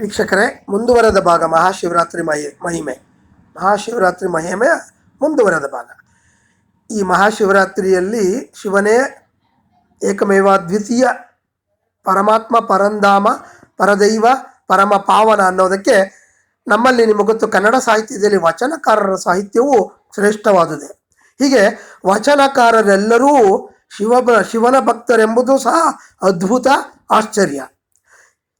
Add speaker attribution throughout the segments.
Speaker 1: ವೀಕ್ಷಕರೇ, ಮುಂದುವರೆದ ಭಾಗ ಮಹಾಶಿವರಾತ್ರಿ ಮಹಿ, ಮಹಿಮೆ. ಮಹಾಶಿವರಾತ್ರಿ ಮಹಿಮೆ ಮುಂದುವರೆದ ಭಾಗ. ಈ ಮಹಾಶಿವರಾತ್ರಿಯಲ್ಲಿ ಶಿವನೇ ಏಕಮೇವ ದ್ವಿತೀಯ ಪರಮಾತ್ಮ ಪರಂಧಾಮ ಪರದೈವ ಪರಮ ಪಾವನ ಅನ್ನೋದಕ್ಕೆ ನಮ್ಮಲ್ಲಿ ನಿಮಗೆ ಗೊತ್ತು ಕನ್ನಡ ಸಾಹಿತ್ಯದಲ್ಲಿ ವಚನಕಾರರ ಸಾಹಿತ್ಯವು ಶ್ರೇಷ್ಠವಾದುದೇ. ಹೀಗೆ ವಚನಕಾರರೆಲ್ಲರೂ ಶಿವ ಶಿವನ ಭಕ್ತರೆಂಬುದು ಸಹ ಅದ್ಭುತ ಆಶ್ಚರ್ಯ.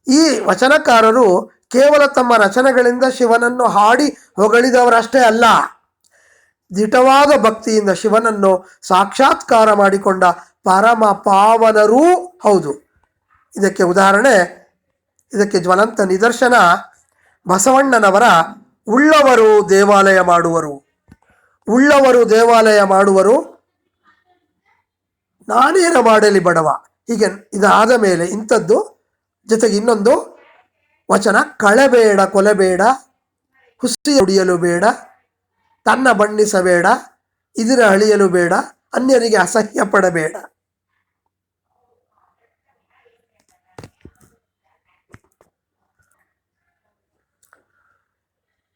Speaker 1: ಈ ವಚನಕಾರರು ಕೇವಲ ತಮ್ಮ ರಚನೆಗಳಿಂದ ಶಿವನನ್ನು ಹಾಡಿ ಹೊಗಳಿದವರಷ್ಟೇ ಅಲ್ಲ, ದಿಟವಾದ ಭಕ್ತಿಯಿಂದ ಶಿವನನ್ನು ಸಾಕ್ಷಾತ್ಕಾರ ಮಾಡಿಕೊಂಡ ಪರಮ ಪಾವನರೂ ಹೌದು. ಇದಕ್ಕೆ ಉದಾಹರಣೆ, ಇದಕ್ಕೆ ಜ್ವಲಂತ ನಿದರ್ಶನ ಬಸವಣ್ಣನವರ ಉಳ್ಳವರು ದೇವಾಲಯ ಮಾಡುವರು. ಉಳ್ಳವರು ದೇವಾಲಯ ಮಾಡುವರು, ನಾನೇನ ಮಾಡಲಿ ಬಡವ? ಹೀಗೆ ಇದಾದ ಮೇಲೆ ಇಂಥದ್ದು ಜೊತೆಗೆ ಇನ್ನೊಂದು ವಚನ, ಕಳೆಬೇಡ, ಕೊಲೆಬೇಡ ಹುಸಿ ಉಡಿಯಲು ಬೇಡ, ತನ್ನ ಬಣ್ಣಿಸಬೇಡ, ಇದರ ಅಳಿಯಲು ಬೇಡ, ಅನ್ಯರಿಗೆ ಅಸಹ್ಯ ಪಡಬೇಡ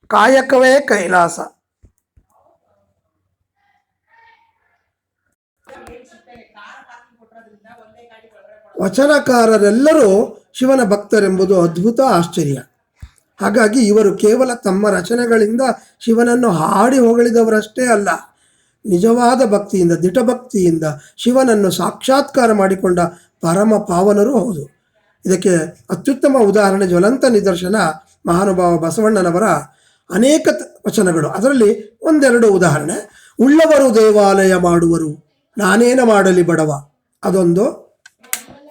Speaker 1: ಕಾಯಕವೇ ಕೈಲಾಸ. ವಚನಕಾರರೆಲ್ಲರೂ ಶಿವನ ಭಕ್ತರೆಂಬುದು ಅದ್ಭುತ ಆಶ್ಚರ್ಯ. ಹಾಗಾಗಿ ಇವರು ಕೇವಲ ತಮ್ಮ ರಚನೆಗಳಿಂದ ಶಿವನನ್ನು ಹಾಡಿ ಹೊಗಳಿದವರಷ್ಟೇ ಅಲ್ಲ, ನಿಜವಾದ ಭಕ್ತಿಯಿಂದ ದಿಟಭಕ್ತಿಯಿಂದ ಶಿವನನ್ನು ಸಾಕ್ಷಾತ್ಕಾರ ಮಾಡಿಕೊಂಡ ಪರಮ ಪಾವನರೂ ಹೌದು. ಇದಕ್ಕೆ ಅತ್ಯುತ್ತಮ ಉದಾಹರಣೆ ಜ್ವಲಂತ ನಿದರ್ಶನ ಮಹಾನುಭಾವ ಬಸವಣ್ಣನವರ ಅನೇಕ ವಚನಗಳು. ಅದರಲ್ಲಿ ಒಂದೆರಡು ಉದಾಹರಣೆ. ಉಳ್ಳವರು ದೇವಾಲಯ ಮಾಡುವರು, ನಾನೇನ ಮಾಡಲಿ ಬಡವ. ಅದೊಂದು.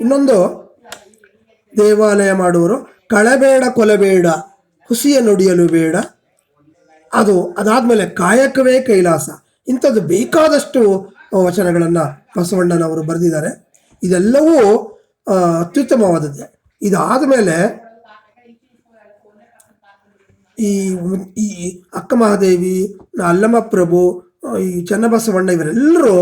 Speaker 1: ಇನ್ನೊಂದು. ದೇವಾಲಯ ಮಾಡುವರು. ಕಳೆಬೇಡ ಕೊಲೆಬೇಡ ಹುಸಿಯ ನುಡಿಯಲು ಬೇಡ. ಅದು ಅದಾದಮೇಲೆ ಕಾಯಕವೇ ಕೈಲಾಸ. ಇಂಥದ್ದು ಬೇಕಾದಷ್ಟು ವಚನಗಳನ್ನು ಬಸವಣ್ಣನವರು ಬರೆದಿದ್ದಾರೆ. ಇದೆಲ್ಲವೂ ಅತ್ಯುತ್ತಮವಾದದ್ದೇ. ಇದಾದ ಮೇಲೆ ಈ ಈ ಅಕ್ಕಮಹಾದೇವಿ ಮಹಾದೇವಿ ಅಲ್ಲಮ ಪ್ರಭು ಈ ಚನ್ನಬಸವಣ್ಣ, ಇವರೆಲ್ಲರೂ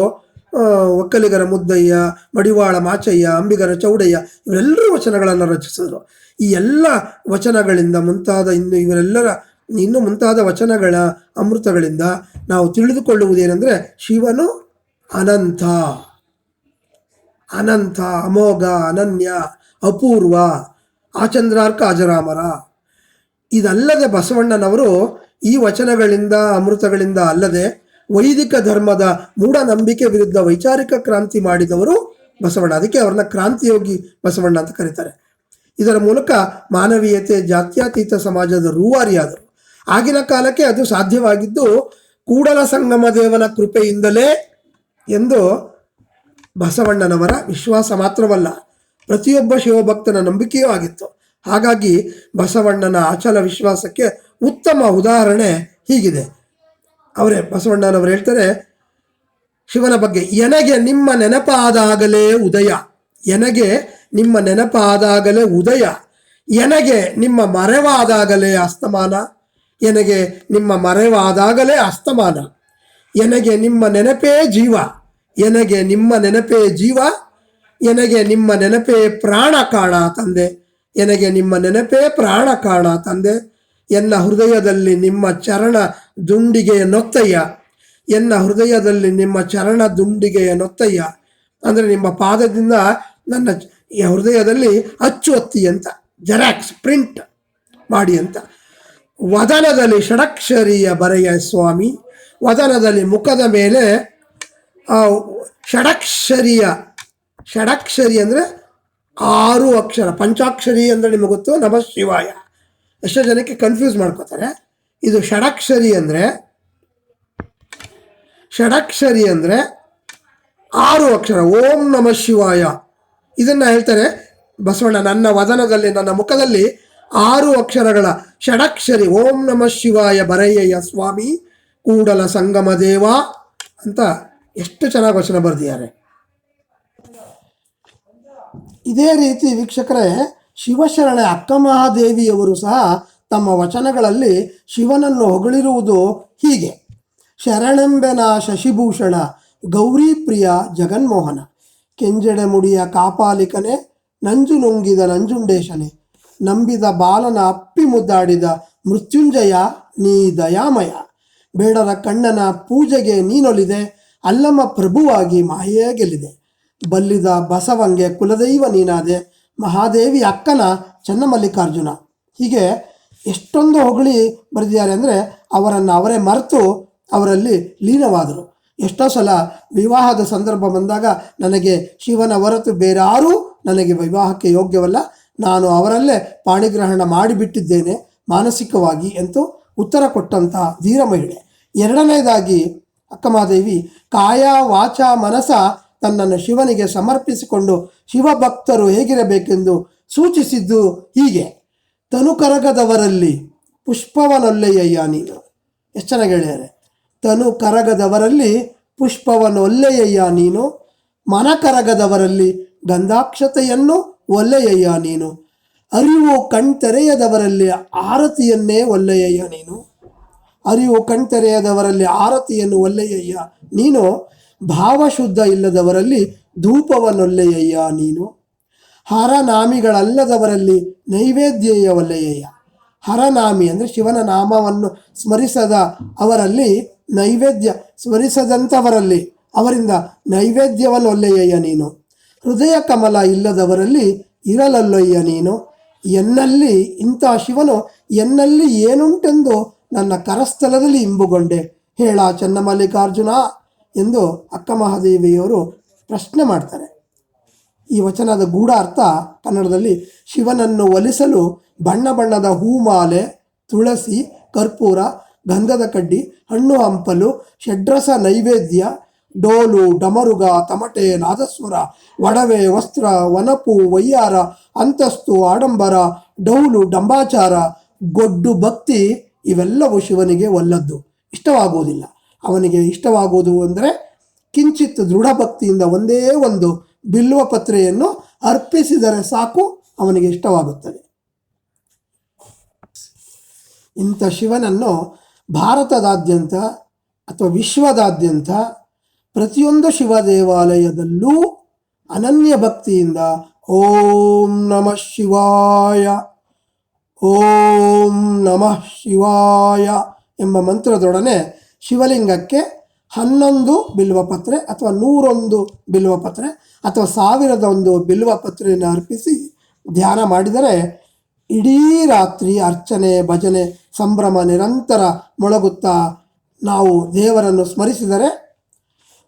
Speaker 1: ಒಕ್ಕಲಿಗರ ಮುದ್ದಯ್ಯ, ಮಡಿವಾಳ ಮಾಚಯ್ಯ, ಅಂಬಿಗರ ಚೌಡಯ್ಯ ಇವರೆಲ್ಲರೂ ವಚನಗಳನ್ನು ರಚಿಸಿದರು. ಈ ಎಲ್ಲ ವಚನಗಳಿಂದ ಮುಂತಾದ ಇನ್ನು ಇವರೆಲ್ಲರ ಇನ್ನು ಮುಂತಾದ ವಚನಗಳ ಅಮೃತಗಳಿಂದ ನಾವು ತಿಳಿದುಕೊಳ್ಳುವುದೇನೆಂದರೆ ಶಿವನು ಅನಂತ. ಅನಂತ, ಅಮೋಘ, ಅನನ್ಯ, ಅಪೂರ್ವ, ಆಚಂದ್ರಾರ್ಕ, ಅಜರಾಮರ. ಇದಲ್ಲದೆ ಬಸವಣ್ಣನವರು ಈ ವಚನಗಳಿಂದ, ಅಮೃತಗಳಿಂದ ಅಲ್ಲದೆ ವೈದಿಕ ಧರ್ಮದ ಮೂಢನಂಬಿಕೆ ವಿರುದ್ಧ ವೈಚಾರಿಕ ಕ್ರಾಂತಿ ಮಾಡಿದವರು ಬಸವಣ್ಣ. ಅದಕ್ಕೆ ಅವ್ರನ್ನ ಕ್ರಾಂತಿಯೋಗಿ ಬಸವಣ್ಣ ಅಂತ ಕರೀತಾರೆ. ಇದರ ಮೂಲಕ ಮಾನವೀಯತೆ, ಜಾತ್ಯಾತೀತ ಸಮಾಜದ ರೂವಾರಿಯಾದರು. ಆಗಿನ ಕಾಲಕ್ಕೆ ಅದು ಸಾಧ್ಯವಾಗಿದ್ದು ಕೂಡಲ ಸಂಗಮ ದೇವನ ಕೃಪೆಯಿಂದಲೇ ಎಂದು ಬಸವಣ್ಣನವರ ವಿಶ್ವಾಸ ಮಾತ್ರವಲ್ಲ, ಪ್ರತಿಯೊಬ್ಬ ಶಿವಭಕ್ತನ ನಂಬಿಕೆಯೂ ಆಗಿತ್ತು. ಹಾಗಾಗಿ ಬಸವಣ್ಣನ ಅಚಲ ವಿಶ್ವಾಸಕ್ಕೆ ಉತ್ತಮ ಉದಾಹರಣೆ ಹೀಗಿದೆ. ಅವರೇ ಬಸವಣ್ಣನವರು ಹೇಳ್ತಾರೆ, ಶಿವನ ಬಗ್ಗೆ, ಎನಗೆ ನಿಮ್ಮ ನೆನಪಾದಾಗಲೇ ಉದಯ, ಎನಗೆ ನಿಮ್ಮ ನೆನಪಾದಾಗಲೇ ಉದಯ, ಎನಗೆ ನಿಮ್ಮ ಮರೆವಾದಾಗಲೇ ಅಸ್ತಮಾನ, ಎನಗೆ ನಿಮ್ಮ ಮರೆವಾದಾಗಲೇ ಅಸ್ತಮಾನ, ಎನಗೆ ನಿಮ್ಮ ನೆನಪೇ ಜೀವ, ಎನಗೆ ನಿಮ್ಮ ನೆನಪೇ ಜೀವ, ಎನಗೆ ನಿಮ್ಮ ನೆನಪೇ ಪ್ರಾಣ ಕಾಣ ತಂದೆ, ಎನಗೆ ನಿಮ್ಮ ನೆನಪೇ ಪ್ರಾಣ ಕಾಣ ತಂದೆ, ಎನ್ನ ಹೃದಯದಲ್ಲಿ ನಿಮ್ಮ ಚರಣ ದುಂಡಿಗೆಯ ನೊತ್ತಯ್ಯ. ಎನ್ನ ಹೃದಯದಲ್ಲಿ ನಿಮ್ಮ ಚರಣ ದುಂಡಿಗೆಯ ನೊತ್ತಯ್ಯ. ಅಂದರೆ ನಿಮ್ಮ ಪಾದದಿಂದ ನನ್ನ ಹೃದಯದಲ್ಲಿ ಅಚ್ಚು ಒತ್ತಿ ಅಂತ, ಜೆರಾಕ್ಸ್ ಪ್ರಿಂಟ್ ಮಾಡಿ ಅಂತ. ವದನದಲ್ಲಿ ಷಡಕ್ಷರಿಯ ಬರೆಯ ಸ್ವಾಮಿ, ವದನದಲ್ಲಿ ಮುಖದ ಮೇಲೆ ಷಡಕ್ಷರಿಯ, ಷಡಕ್ಷರಿ ಅಂದರೆ ಆರು ಅಕ್ಷರ, ಪಂಚಾಕ್ಷರಿ ಅಂದರೆ ನಿಮಗೆ ಗೊತ್ತು, ನಮಃ ಶಿವಾಯ. ಎಷ್ಟೋ ಜನಕ್ಕೆ ಕನ್ಫ್ಯೂಸ್ ಮಾಡ್ಕೋತಾರೆ. ಇದು ಷಡಕ್ಷರಿ ಅಂದರೆ ಷಡಕ್ಷರಿ ಅಂದರೆ ಆರು ಅಕ್ಷರ, ಓಂ ನಮ ಶಿವಾಯ. ಇದನ್ನು ಹೇಳ್ತಾರೆ ಬಸವಣ್ಣ, ನನ್ನ ವದನದಲ್ಲಿ, ನನ್ನ ಮುಖದಲ್ಲಿ ಆರು ಅಕ್ಷರಗಳ ಷಡಕ್ಷರಿ ಓಂ ನಮ ಶಿವಾಯ ಬರಯ್ಯಯ್ಯ ಸ್ವಾಮಿ, ಕೂಡಲ ಸಂಗಮ ದೇವ ಅಂತ ಎಷ್ಟು ಚೆನ್ನಾಗಿ ವಚನ ಬರೆದಿದ್ದಾರೆ. ಇದೇ ರೀತಿ ವೀಕ್ಷಕರೇ, ಶಿವಶರಣ ಅಕ್ಕಮಹಾದೇವಿಯವರು ಸಹ ತಮ್ಮ ವಚನಗಳಲ್ಲಿ ಶಿವನನ್ನು ಹೊಗಳಿರುವುದು ಹೀಗೆ. ಶರಣೆಂಬೆನ ಶಶಿಭೂಷಣ, ಗೌರಿ ಪ್ರಿಯ ಜಗನ್ಮೋಹನ. ಕೆಂಜಡೆ ಮುಡಿಯ ಕಾಪಾಲಿಕನೆ, ನಂಜು ನುಂಗಿದ ನಂಜುಂಡೇಶನೆ. ನಂಬಿದ ಬಾಲನ ಅಪ್ಪಿ ಮುದ್ದಾಡಿದ ಮೃತ್ಯುಂಜಯ, ನೀ ದಯಾಮಯ. ಬೇಡರ ಕಣ್ಣನ ಪೂಜೆಗೆ ನೀನೊಲಿದೆ ಅಲ್ಲಮ್ಮ ಪ್ರಭುವಾಗಿ ಮಾಯೇ ಗೆಲ್ಲಿದೆ. ಬಲ್ಲಿದ ಬಸವಂಗೆ ಕುಲದೈವ ನೀನಾದೆ, ಮಹಾದೇವಿ ಅಕ್ಕನ ಚನ್ನಮಲ್ಲಿಕಾರ್ಜುನ. ಹೀಗೆ ಎಷ್ಟೊಂದು ಹೊಗಳಿ ಬರೆದಿದ್ದಾರೆ ಅಂದರೆ ಅವರನ್ನು ಅವರೇ ಮರೆತು ಅವರಲ್ಲಿ ಲೀನವಾದರು. ಎಷ್ಟೋ ಸಲ ವಿವಾಹದ ಸಂದರ್ಭ ಬಂದಾಗ ನನಗೆ ಶಿವನ ಹೊರತು ಬೇರಾರೂ ನನಗೆ ವಿವಾಹಕ್ಕೆ ಯೋಗ್ಯವಲ್ಲ. ನಾನು ಅವರಲ್ಲೇ ಪಾಣಿಗ್ರಹಣ ಮಾಡಿಬಿಟ್ಟಿದ್ದೇನೆ ಮಾನಸಿಕವಾಗಿ ಎಂದು ಉತ್ತರ ಕೊಟ್ಟಂತಹ ಧೀರ ಮಹಿಳೆ ಎರಡನೇದಾಗಿ ಅಕ್ಕಮಾದೇವಿ, ಕಾಯ ವಾಚ ಮನಸ ತನ್ನನ್ನು ಶಿವನಿಗೆ ಸಮರ್ಪಿಸಿಕೊಂಡು ಶಿವಭಕ್ತರು ಹೇಗಿರಬೇಕೆಂದು ಸೂಚಿಸಿದ್ದು ಹೀಗೆ. ತನು ಕರಗದವರಲ್ಲಿ ಪುಷ್ಪವನೊಲ್ಲೆಯಯ್ಯ ನೀನು. ಎಷ್ಟು ಚೆನ್ನಾಗಿ ಹೇಳಿದ್ದಾರೆ ತನು ಕರಗದವರಲ್ಲಿ ಪುಷ್ಪವನೊಲ್ಲೆಯಯ್ಯ ನೀನು. ಮನ ಕರಗದವರಲ್ಲಿ ಗಂಧಾಕ್ಷತೆಯನ್ನು ಒಲ್ಲೆಯಯ್ಯ ನೀನು. ಅರಿವು ಕಣ್ತೆರೆಯದವರಲ್ಲಿ ಆರತಿಯನ್ನೇ ಒಲ್ಲೆಯಯ್ಯ ನೀನು. ಅರಿವು ಕಣ್ತೆರೆಯದವರಲ್ಲಿ ಆರತಿಯನ್ನು ಒಲ್ಲೆಯಯ್ಯ ನೀನು. ಭಾವಶುದ್ಧ ಇಲ್ಲದವರಲ್ಲಿ ಧೂಪವನ್ನೊಲ್ಲೆಯಯ್ಯ ನೀನು. ಹರನಾಮಿಗಳಲ್ಲದವರಲ್ಲಿ ನೈವೇದ್ಯೇಯ ಒಲ್ಲೆಯಯ್ಯ ಹರನಾಮಿ ಅಂದರೆ ಶಿವನ ನಾಮವನ್ನು ಸ್ಮರಿಸದ ಅವರಲ್ಲಿ ನೈವೇದ್ಯ ಸ್ಮರಿಸದಂಥವರಲ್ಲಿ ಅವರಿಂದ ನೈವೇದ್ಯವನ್ನು ಒಲ್ಲೆಯಯ್ಯ ನೀನು. ಹೃದಯ ಕಮಲ ಇಲ್ಲದವರಲ್ಲಿ ಇರಲಲ್ಲಯ್ಯ ನೀನು. ಎನ್ನಲ್ಲಿ ಇಂಥ ಶಿವನು ಎನ್ನಲ್ಲಿ ಏನುಂಟೆಂದು ನನ್ನ ಕರಸ್ಥಲದಲ್ಲಿ ಇಂಬುಗೊಂಡೆ. ಹೇಳ ಚನ್ನಮಲ್ಲಿಕಾರ್ಜುನ ಎಂದು ಅಕ್ಕ ಮಹಾದೇವಿಯವರು ಪ್ರಶ್ನೆ ಮಾಡ್ತಾರೆ. ಈ ವಚನದ ಗೂಢ ಅರ್ಥ ಕನ್ನಡದಲ್ಲಿ ಶಿವನನ್ನು ಒಲಿಸಲು ಬಣ್ಣ ಬಣ್ಣದ ಹೂಮಾಲೆ, ತುಳಸಿ, ಕರ್ಪೂರ, ಗಂಧದ ಕಡ್ಡಿ, ಹಣ್ಣು ಹಂಪಲು, ಷಡ್ರಸ ನೈವೇದ್ಯ, ಡೋಲು, ಡಮರುಗ, ತಮಟೆ, ನಾದಸ್ವರ ಒಡವೆ ವಸ್ತ್ರ, ವನಪು ವಯ್ಯಾರ ಅಂತಸ್ತು, ಆಡಂಬರ, ಡೌಲು, ಡಂಬಾಚಾರ, ಗೊಡ್ಡು, ಭಕ್ತಿ ಇವೆಲ್ಲವೂ ಶಿವನಿಗೆ ಒಲ್ಲದ್ದು. ಇಷ್ಟವಾಗುವುದಿಲ್ಲ. ಅವನಿಗೆ ಇಷ್ಟವಾಗುವುದು ಅಂದರೆ ಕಿಂಚಿತ್ ದೃಢ ಭಕ್ತಿಯಿಂದ ಒಂದೇ ಒಂದು ಬಿಲ್ವ ಪತ್ರೆಯನ್ನು ಅರ್ಪಿಸಿದರೆ ಸಾಕು, ಅವನಿಗೆ ಇಷ್ಟವಾಗುತ್ತದೆ. ಇಂಥ ಶಿವನನ್ನು ಭಾರತದಾದ್ಯಂತ ಅಥವಾ ವಿಶ್ವದಾದ್ಯಂತ ಪ್ರತಿಯೊಂದು ಶಿವ ದೇವಾಲಯದಲ್ಲೂ ಅನನ್ಯ ಭಕ್ತಿಯಿಂದ ಓಂ ನಮಃ ಶಿವಾಯ, ಓಂ ನಮಃ ಶಿವಾಯ ಎಂಬ ಮಂತ್ರದೊಡನೆ ಶಿವಲಿಂಗಕ್ಕೆ ಹನ್ನೊಂದು ಬಿಲ್ವಪತ್ರೆ ಅಥವಾ ನೂರೊಂದು ಬಿಲ್ವಪತ್ರೆ ಅಥವಾ ಸಾವಿರದ ಒಂದು ಬಿಲ್ವ ಪತ್ರೆಯನ್ನು ಅರ್ಪಿಸಿ ಧ್ಯಾನ ಮಾಡಿದರೆ ಇಡೀ ರಾತ್ರಿ ಅರ್ಚನೆ, ಭಜನೆ, ಸಂಭ್ರಮ ನಿರಂತರ ಮೊಳಗುತ್ತಾ ನಾವು ದೇವರನ್ನು ಸ್ಮರಿಸಿದರೆ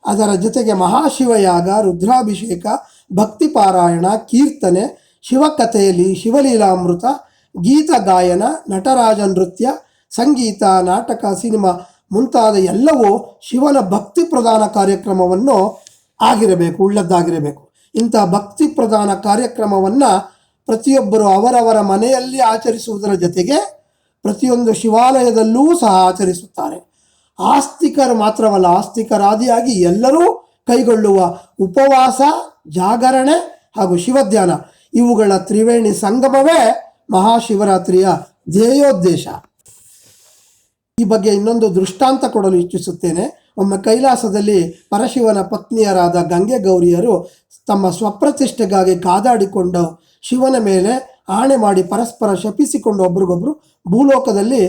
Speaker 1: ಅದರ ಜೊತೆಗೆ ಮಹಾಶಿವಯಾಗ, ರುದ್ರಾಭಿಷೇಕ ಭಕ್ತಿ ಪಾರಾಯಣ ಕೀರ್ತನೆ, ಶಿವಕಥೆಯಲ್ಲಿ ಶಿವಲೀಲಾಮೃತ, ಗೀತ ಗಾಯನ, ನಟರಾಜ ನೃತ್ಯ, ಸಂಗೀತ, ನಾಟಕ, ಸಿನಿಮಾ ಮುಂತಾದ ಎಲ್ಲವೂ ಶಿವನ ಭಕ್ತಿ ಪ್ರಧಾನ ಕಾರ್ಯಕ್ರಮವನ್ನು ಆಗಿರಬೇಕು, ಉಳ್ಳದ್ದಾಗಿರಬೇಕು. ಇಂಥ ಭಕ್ತಿ ಪ್ರಧಾನ ಕಾರ್ಯಕ್ರಮವನ್ನು ಪ್ರತಿಯೊಬ್ಬರು ಅವರವರ ಮನೆಯಲ್ಲಿ ಆಚರಿಸುವುದರ ಜೊತೆಗೆ ಪ್ರತಿಯೊಂದು ಶಿವಾಲಯದಲ್ಲೂ ಸಹ ಆಚರಿಸುತ್ತಾರೆ. ಆಸ್ತಿಕರು ಮಾತ್ರವಲ್ಲ, ಆಸ್ತಿಕರಾದಿಯಾಗಿ ಎಲ್ಲರೂ ಕೈಗೊಳ್ಳುವ ಉಪವಾಸ, ಜಾಗರಣೆ ಹಾಗೂ ಶಿವಧ್ಯಾನ. ಇವುಗಳ ತ್ರಿವೇಣಿ ಸಂಗಮವೇ ಮಹಾಶಿವರಾತ್ರಿಯ ಧ್ಯೇಯೋದ್ದೇಶ. ಈ ಬಗ್ಗೆ ಇನ್ನೊಂದು ದೃಷ್ಟಾಂತ ಕೊಡಲು ಇಚ್ಛಿಸುತ್ತೇನೆ. ಒಮ್ಮೆ ಕೈಲಾಸದಲ್ಲಿ ಪರಶಿವನ ಪತ್ನಿಯರಾದ ಗಂಗೆ ಗೌರಿಯರು ತಮ್ಮ ಸ್ವಪ್ರತಿಷ್ಠೆಗಾಗಿ ಕಾದಾಡಿಕೊಂಡ ಶಿವನ ಮೇಲೆ ಆಣೆ ಮಾಡಿ ಪರಸ್ಪರ ಶಪಿಸಿಕೊಂಡು ಒಬ್ರಿಗೊಬ್ರು ಭೂಲೋಕದಲ್ಲಿ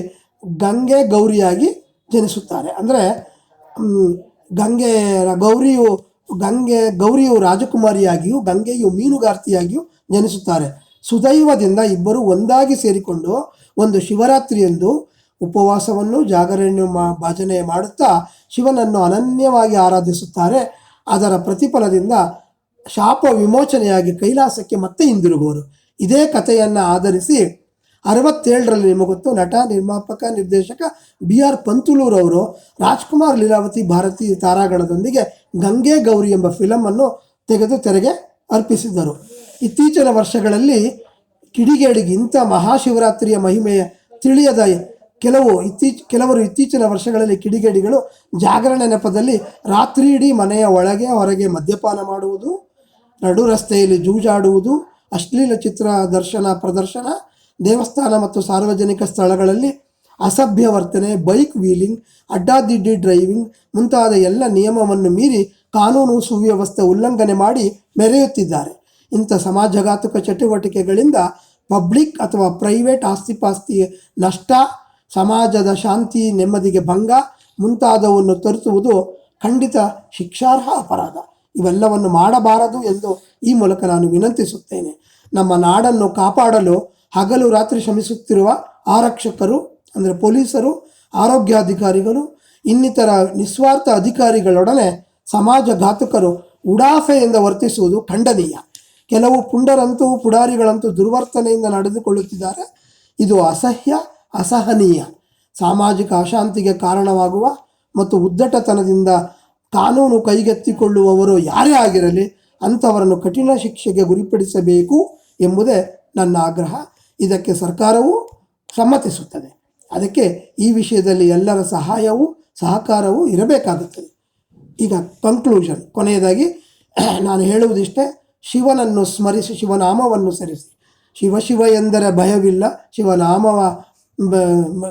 Speaker 1: ಗಂಗೆ ಗೌರಿಯಾಗಿ ಜನಿಸುತ್ತಾರೆ. ಅಂದರೆ ಗಂಗೆ ಗೌರಿಯು ಗಂಗೆ ಗೌರಿಯು ರಾಜಕುಮಾರಿಯಾಗಿಯೂ, ಗಂಗೆಯು ಮೀನುಗಾರ್ತಿಯಾಗಿಯೂ ಜನಿಸುತ್ತಾರೆ. ಸುದೈವದಿಂದ ಇಬ್ಬರು ಒಂದಾಗಿ ಸೇರಿಕೊಂಡು ಒಂದು ಶಿವರಾತ್ರಿಯಂದು ಉಪವಾಸವನ್ನು ಜಾಗರಣೆ ಮಾ, ಭಜನೆ ಮಾಡುತ್ತಾ ಶಿವನನ್ನು ಅನನ್ಯವಾಗಿ ಆರಾಧಿಸುತ್ತಾರೆ. ಅದರ ಪ್ರತಿಫಲದಿಂದ ಶಾಪ ವಿಮೋಚನೆಯಾಗಿ ಕೈಲಾಸಕ್ಕೆ ಮತ್ತೆ ಹಿಂದಿರುಗುವರು. ಇದೇ ಕಥೆಯನ್ನು ಆಧರಿಸಿ ಅರವತ್ತೇಳರಲ್ಲಿ ನಿಮಗೆ ಗೊತ್ತು ನಟ, ನಿರ್ಮಾಪಕ, ನಿರ್ದೇಶಕ ಬಿ ಆರ್ ಪಂತುಲೂರವರು ರಾಜ್ಕುಮಾರ್ ಲೀಲಾವತಿ ಭಾರತಿ ತಾರಾಗಣದೊಂದಿಗೆ ಗಂಗೆ ಗೌರಿ ಎಂಬ ಫಿಲಮನ್ನು ತೆಗೆದು ತೆರೆಗೆ ಅರ್ಪಿಸಿದ್ದರು. ಇತ್ತೀಚಿನ ವರ್ಷಗಳಲ್ಲಿ ಕಿಡಿಗೇಡಿಗೆ ಇಂಥ ಮಹಾಶಿವರಾತ್ರಿಯ ಮಹಿಮೆಯ ತಿಳಿಯದ ಕೆಲವು ಇತ್ತೀಚ, ಕೆಲವರು ಇತ್ತೀಚಿನ ವರ್ಷಗಳಲ್ಲಿ ಕಿಡಿಗೇಡಿಗಳು ಜಾಗರಣೆ ನೆಪದಲ್ಲಿ ರಾತ್ರಿ ಇಡೀ ಮನೆಯ ಒಳಗೆ, ಹೊರಗೆ ಮದ್ಯಪಾನ ಮಾಡುವುದು, ನಡು ರಸ್ತೆಯಲ್ಲಿ ಜೂಜಾಡುವುದು, ಅಶ್ಲೀಲ ಚಿತ್ರ ದರ್ಶನ ಪ್ರದರ್ಶನ, ದೇವಸ್ಥಾನ ಮತ್ತು ಸಾರ್ವಜನಿಕ ಸ್ಥಳಗಳಲ್ಲಿ ಅಸಭ್ಯ ವರ್ತನೆ, ಬೈಕ್ ವೀಲಿಂಗ್, ಅಡ್ಡಾದಿಡ್ಡಿ ಡ್ರೈವಿಂಗ್ ಮುಂತಾದ ಎಲ್ಲ ನಿಯಮವನ್ನು ಮೀರಿ ಕಾನೂನು ಸುವ್ಯವಸ್ಥೆ ಉಲ್ಲಂಘನೆ ಮಾಡಿ ಮೆರೆಯುತ್ತಿದ್ದಾರೆ. ಇಂಥ ಸಮಾಜಘಾತುಕ ಚಟುವಟಿಕೆಗಳಿಂದ ಪಬ್ಲಿಕ್ ಅಥವಾ ಪ್ರೈವೇಟ್ ಆಸ್ತಿಪಾಸ್ತಿ ನಷ್ಟ ಸಮಾಜದ ಶಾಂತಿ, ನೆಮ್ಮದಿಗೆ ಭಂಗ ಮುಂತಾದವನ್ನು ತರಿಸುವುದು ಖಂಡಿತ ಶಿಕ್ಷಾರ್ಹ ಅಪರಾಧ. ಇವೆಲ್ಲವನ್ನು ಮಾಡಬಾರದು ಎಂದು ಈ ಮೂಲಕ ನಾನು ವಿನಂತಿಸುತ್ತೇನೆ. ನಮ್ಮ ನಾಡನ್ನು ಕಾಪಾಡಲು ಹಗಲು ರಾತ್ರಿ ಶ್ರಮಿಸುತ್ತಿರುವ ಆರಕ್ಷಕರು, ಅಂದರೆ ಪೊಲೀಸರು, ಆರೋಗ್ಯಾಧಿಕಾರಿಗಳು, ಇನ್ನಿತರ ನಿಸ್ವಾರ್ಥ ಅಧಿಕಾರಿಗಳೊಡನೆ ಸಮಾಜ ಘಾತಕರು ಉಡಾಫೆಯಿಂದ ವರ್ತಿಸುವುದು ಖಂಡನೀಯ. ಕೆಲವು ಪುಂಡರಂತೂ ಪುಡಾರಿಗಳಂತೂ ದುರ್ವರ್ತನೆಯಿಂದ ನಡೆದುಕೊಳ್ಳುತ್ತಿದ್ದಾರೆ. ಇದು ಅಸಹ್ಯ ಅಸಹನೀಯ, ಸಾಮಾಜಿಕ ಅಶಾಂತಿಗೆ ಕಾರಣವಾಗುವ ಮತ್ತು ಉದ್ದಟತನದಿಂದ ಕಾನೂನು ಕೈಗೆತ್ತಿಕೊಳ್ಳುವವರು ಯಾರೇ ಆಗಿರಲಿ ಅಂಥವರನ್ನು ಕಠಿಣ ಶಿಕ್ಷೆಗೆ ಗುರಿಪಡಿಸಬೇಕು ಎಂಬುದೇ ನನ್ನ ಆಗ್ರಹ. ಇದಕ್ಕೆ ಸರ್ಕಾರವು ಸಮ್ಮತಿಸುತ್ತದೆ. ಅದಕ್ಕೆ ಈ ವಿಷಯದಲ್ಲಿ ಎಲ್ಲರ ಸಹಾಯವೂ ಸಹಕಾರವೂ ಇರಬೇಕಾಗುತ್ತದೆ. ಈಗ ಕನ್ಕ್ಲೂಷನ್ ಕೊನೆಯದಾಗಿ ನಾನು ಹೇಳುವುದಿಷ್ಟೇ, ಶಿವನನ್ನು ಸ್ಮರಿಸಿ, ಶಿವನಾಮವನ್ನು ಸರಿಸಿ. ಶಿವ ಶಿವ ಎಂದರೆ ಭಯವಿಲ್ಲ, ಶಿವನಾಮವ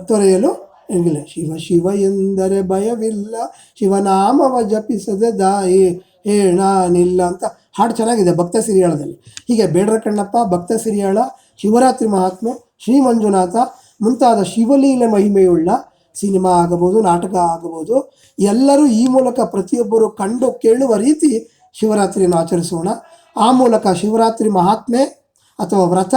Speaker 1: ತೊರೆಯಲು ಇಲ್ಲ ಶಿವ ಶಿವ ಎಂದರೆ ಭಯವಿಲ್ಲ. ಶಿವನಾಮವ ಜಪಿಸದೆ ದಾಯಿ ಹೇಳಾನಿಲ್ಲ ಅಂತ ಹಾಡು ಚೆನ್ನಾಗಿದೆ ಭಕ್ತ ಸಿರಿಯಾಳದಲ್ಲಿ. ಹೀಗೆ ಬೇಡರ ಕಣ್ಣಪ್ಪ, ಭಕ್ತ ಸಿರಿಯಾಳ, ಶಿವರಾತ್ರಿ ಮಹಾತ್ಮೆ, ಶ್ರೀ ಮಂಜುನಾಥ ಮುಂತಾದ ಶಿವಲೀಲೆ ಮಹಿಮೆಯುಳ್ಳ ಸಿನಿಮಾ ಆಗಬಹುದು, ನಾಟಕ ಆಗಬಹುದು. ಎಲ್ಲರೂ ಈ ಮೂಲಕ ಪ್ರತಿಯೊಬ್ಬರು ಕಂಡು ಕೇಳುವ ರೀತಿ ಶಿವರಾತ್ರಿಯನ್ನು ಆಚರಿಸೋಣ. ಆ ಮೂಲಕ ಶಿವರಾತ್ರಿ ಮಹಾತ್ಮೆ ಅಥವಾ ವ್ರತ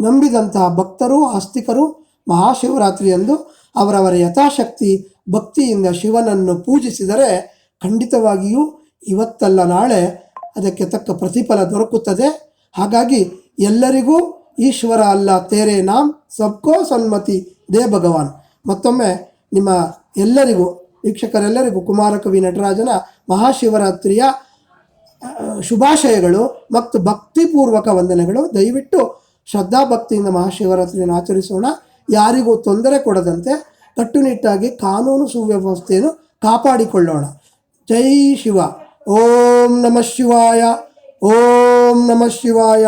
Speaker 1: ನಂಬಿದಂತಹ ಭಕ್ತರು, ಆಸ್ತಿಕರು ಮಹಾಶಿವರಾತ್ರಿಯಂದು ಅವರವರ ಯಥಾಶಕ್ತಿ ಭಕ್ತಿಯಿಂದ ಶಿವನನ್ನು ಪೂಜಿಸಿದರೆ ಖಂಡಿತವಾಗಿಯೂ ಇವತ್ತಲ್ಲ ನಾಳೆ ಅದಕ್ಕೆ ತಕ್ಕ ಪ್ರತಿಫಲ ದೊರಕುತ್ತದೆ. ಹಾಗಾಗಿ ಎಲ್ಲರಿಗೂ ಈಶ್ವರ ಅಲ್ಲ ತೇರೆ ನಾಮ್ ಸಬ್ಕೋ ಸನ್ಮತಿ. ದೇ ಭಗವಾನ್. ಮತ್ತೊಮ್ಮೆ ನಿಮ್ಮ ಎಲ್ಲರಿಗೂ, ವೀಕ್ಷಕರೆಲ್ಲರಿಗೂ ಕುಮಾರಕವಿ ನಟರಾಜನ ಮಹಾಶಿವರಾತ್ರಿಯ ಶುಭಾಶಯಗಳು ಮತ್ತು ಭಕ್ತಿಪೂರ್ವಕ ವಂದನೆಗಳು. ದಯವಿಟ್ಟು ಶ್ರದ್ಧಾಭಕ್ತಿಯಿಂದ ಮಹಾಶಿವರಾತ್ರಿಯನ್ನು ಆಚರಿಸೋಣ. ಯಾರಿಗೂ ತೊಂದರೆ ಕೊಡದಂತೆ ಕಟ್ಟುನಿಟ್ಟಾಗಿ ಕಾನೂನು ಸುವ್ಯವಸ್ಥೆಯನ್ನು ಕಾಪಾಡಿಕೊಳ್ಳೋಣ. ಜೈ ಶಿವ. ಓಂ ನಮಃ ಶಿವಾಯ. ಓಂ ನಮಃ ಶಿವಾಯ.